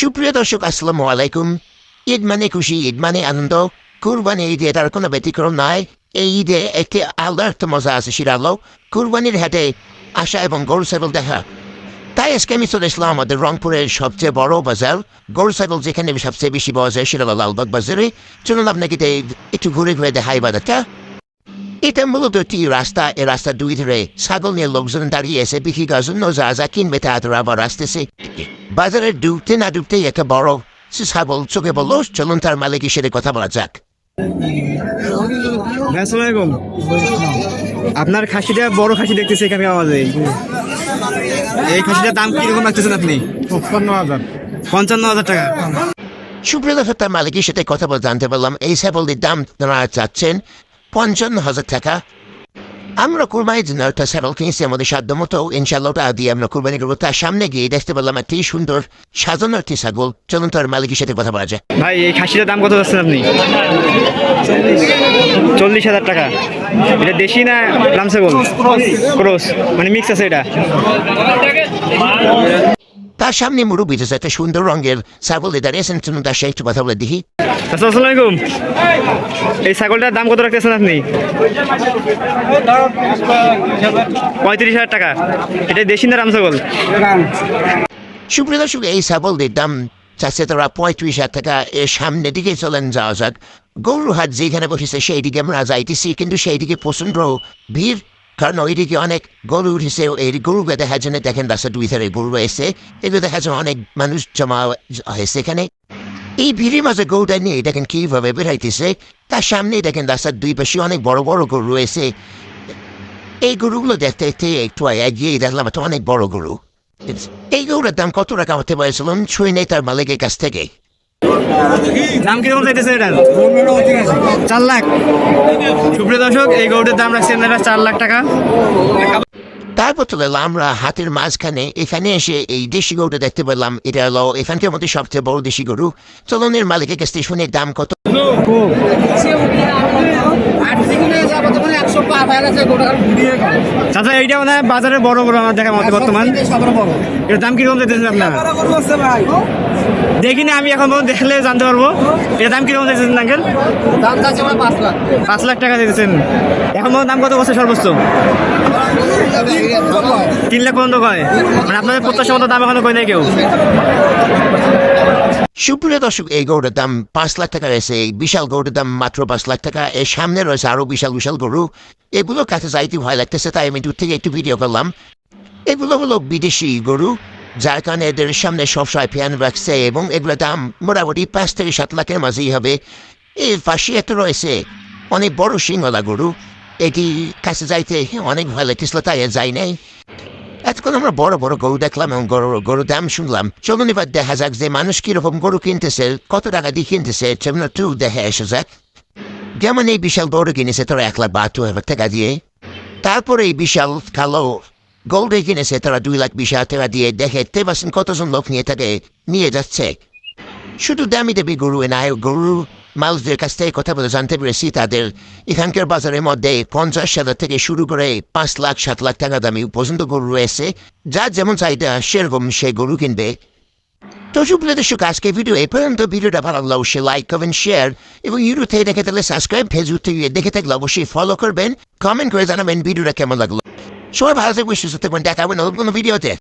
সুপ্রিয় দর্শক, আসসালামু আলাইকুম। ঈদ মানে খুশি, ঈদ মানে আনন্দ। কুরবানি ঈদে তার কোনো ব্যতিক্রম নাই। এই ঈদে একটি আলাদা একটা মজা আছে সেটা হলো কুরবানির হাটে আসা এবং গরু ছাগল দেখা। তাই আজকে আমি চলে আসলাম আমাদের রংপুরের সবচেয়ে বড় বাজার। গরু ছাগল যেখানে সবচেয়ে বেশি পাওয়া যায় সেটা হলো লালবাগ বাজারে। চলুন আপনাকে একটু ঘুরে ঘুরে দেখাই বাজারটা। এটা মূলত একটি রাস্তা। এ রাস্তা দুই ধরে ছাগল নিয়ে লোকজন দাঁড়িয়ে এসে বিক্রি করার জন্য যা যা কিনবে তারা আবার আসতেছে। বাজারে ডুবতে না ডুবতে একটা বড় সে ছাগল চোখে বলল চলুন তার মালিকের সাথে কথা বলা যাক। আসসালামাইকুম আপনার খাসিটা বড় খাসি দেখতেছি এখানে আমাদের এই খাসিটার দাম কীরকম রাখতেছেন আপনি? পঞ্চান্ন হাজার। পঞ্চান্ন হাজার টাকা। সুপ্রিয় দর্শক তার মালিকের সাথে কথা বলে জানতে পারলাম এই ছাগলটির দাম তারা চাচ্ছেন পঞ্চান্ন হাজার টাকা। আমরা কুরবানির জন্য একটা ছাগল কিনেছি আমাদের সাধ্য মতো ইনশাল্লাহ তা দিয়ে আমরা কুরবানি করব তার সামনে গিয়ে দেখতে পেলাম একটি সুন্দর সাজানো একটি ছাগল চলুন তার মালিকের সাথে কথা বলা যায় ভাই এই খাসিটার দাম কত যাচ্ছেন আপনি চল্লিশ হাজার টাকা এটা দেশি না লামসেবল ক্রস মানে মিক্স আছে এটা তার সামনে মুরব্বী যে একটা সুন্দর রঙের ছাগল দাঁড়িয়েছেন চলুন তার সাথে একটু কথা বলে দেখি আসসালামু আলাইকুম। এই ছাগলটার দাম কত রাখতেছেন আপনি? পঁয়ত্রিশ হাজার টাকা। এটা দেশি না রাম ছাগল? সুপ্রিয় দর্শক, এই ছাগলটির দাম চাচ্ছে তারা পঁয়ত্রিশ হাজার টাকা। এর সামনের দিকে চলেন, যাওয়া যাক। গরুহাট যেখানে বসেছে সেই দিকে আমরা যাইতেছি, কিন্তু সেই দিকে প্রচণ্ড ভিড়, কারণ ওইদিকে অনেক গরু উঠেছে। এই গরুকে দেখার জন্য দেখেন রাস্তা দুই ধারে গরু রয়েছে। এগুলো দেখার জন্য অনেক মানুষ জমা হয়েছে এখানে। এই ভিড়ের মাঝে গরুটা নিয়ে দেখেন কীভাবে বেড়াইতেছে তার সামনে দেখেন রাস্তার দুই পাশে অনেক বড় বড় গরু রয়েছে এই গরুগুলো দেখতে দেখতে একটু এগিয়ে দেখলাম একটা অনেক বড় গরু এই গরুটার দাম কত টাকা হতে পারেছিলাম ছুঁয়ে নেই তার মালিকের কাছ থেকে চার লাখ সুপ্রিয় দর্শক এই দাম রাখছেন চার লাখ টাকা চলে আমরা হাতের মাঝখানে এখানে এসে এই দেশি গরুটা দেখতে পেলাম। এটা হলো এখানকার মধ্যে সবচেয়ে বড় দেশি গরু। চলনের মালিকের কাছ থেকে শুনে দাম কত? চাচা এইটা মানে বাজারে বড় বড় আমার দেখা মতো বর্তমান। এটার দাম কীরকম আপনারা? দেখিনি আমি এখন দেখলে জানতে পারব। এর দাম কীরকম চাইতেছেন আঙ্কেল পাঁচ লাখ। টাকা দিতেছেন এখন দাম কত বছর সর্বোচ্চ? তিন লাখ পর্যন্ত কয় মানে আপনাদের প্রত্যাশা মতো দাম এখনও কয় নাই কেউ? সুপ্রিয় দর্শক, এই গরুটার দাম পাঁচ লাখ টাকা রয়েছে। এই বিশাল গরুটার দাম মাত্র পাঁচ লাখ টাকা। এর সামনে রয়েছে আরও বিশাল বিশাল গরু। এগুলো কাছে যাইতে ভয় লাগতেছে, তাই আমি দূর থেকে একটু ভিডিও করলাম। এগুলো হলো বিদেশি গরু, যার কারণে এদের সামনে সবসময় ফ্যান রাখছে এবং এগুলোর দাম মোটামুটি পাঁচ থেকে সাত লাখের মাঝেই হবে। এর পাশে একটা রয়েছে, অনেক বড় সিংহলা গরু। এটি কাছে যাইতে অনেক ভয় লাগতেছিল তাই যাই নাই এতক্ষণ আমরা বড় বড় গরু দেখলাম এবং গরু গরুর দাম শুনলাম চলুন এবার দেখা যাক যে মানুষ কীরকম গরু কিনতেছে কত টাকা দিয়ে কিনতেছে চলুন একটু দেখে এসে যাক যেমন এই বিশাল গরু কিনেছে তোরা এক লাখ বাহাত্তর হাজার টাকা দিয়ে তারপরে এই বিশাল কালো গোল্ডে কিনেছে তারা দুই লাখ বিশ হাজার টাকা দিয়ে দেখে তে পাচ্ছেন কতজন লোক নিয়ে তাকে নিয়ে যাচ্ছে শুধু দামি দেবী গরু এ নাই গরু মানুষদের কাছ থেকে কথা বলে জানতে পেরেছি তাদের এখানকার বাজারের মধ্যে পঞ্চাশ হাজার থেকে শুরু করে পাঁচ লাখ সাত লাখ টাকা দামি পর্যন্ত গরু রয়েছে যার যেমন চাহিদা সেরকম সে গরু কিনবে তো সুপ্রিয় দর্শক আজকে ভিডিও এই পর্যন্ত ভিডিওটা ভালো লাগলে অবশ্যই লাইক করবেন শেয়ার এবং ইউটিউব থেকে দেখে থাকলে সাবস্ক্রাইব ফেসবুক থেকে দেখে থাকলে অবশ্যই ফলো করবেন কমেন্ট করে জানাবেন ভিডিওটা কেমন লাগল সবাই ভালো থাকবেন সুস্থ থাকবেন দেখা হবে নতুন কোনো ভিডিওতে